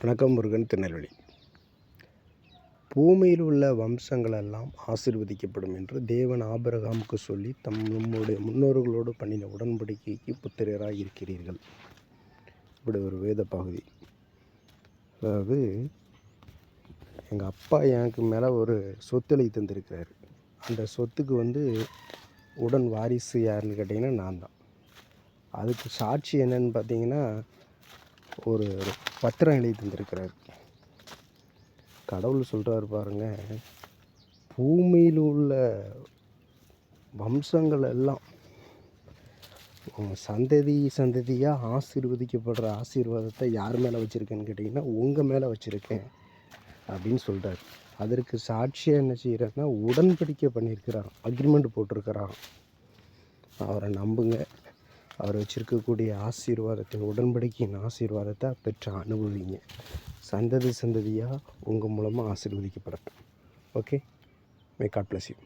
வணக்கம் முருகன் திருநெல்வேலி. பூமியில் உள்ள வம்சங்களெல்லாம் ஆசிர்வதிக்கப்படும் என்று தேவன் ஆபிரகாமுக்கு சொல்லி தம் நம்முடைய முன்னோர்களோடு பண்ணின உடன்படிக்கைக்கு புத்திரராக இருக்கிறீர்கள். இப்படி ஒரு வேத பகுதி. அதாவது எங்கள் அப்பா எனக்கு மேலே ஒரு சொத்தளி தந்திருக்கிறாரு. அந்த சொத்துக்கு வந்து உடன் வாரிசு யாருன்னு கேட்டிங்கன்னா நான் தான். அதுக்கு சாட்சி என்னன்னு பார்த்தீங்கன்னா ஒரு பத்திரம் எழுதி தந்திருக்கிறார். கடவுள் சொல்கிறாரு பாருங்க பூமியில் உள்ள வம்சங்கள் எல்லாம் சந்ததி சந்ததியாக ஆசீர்வதிக்கப்படுற ஆசீர்வாதத்தை யார் மேலே வச்சுருக்கேன்னு கேட்டிங்கன்னா உங்கள் மேலே வச்சுருக்கேன் அப்படின்னு சொல்கிறார் அதற்கு சாட்சியாக என்ன செய்கிறாருன்னா உடன்படிக்கை பண்ணியிருக்கிறார் அக்ரிமெண்ட் போட்டிருக்கிறான் அவரை நம்புங்க. அவர் வச்சிருக்கக்கூடிய ஆசீர்வாதத்தை உடன்படிக்கையின் ஆசீர்வாதத்தை பெற்று அனுபவிங்க. சந்ததி சந்ததியாக உங்கள் மூலமாக ஆசீர்வதிக்கப்படட்டும். Okay may God bless you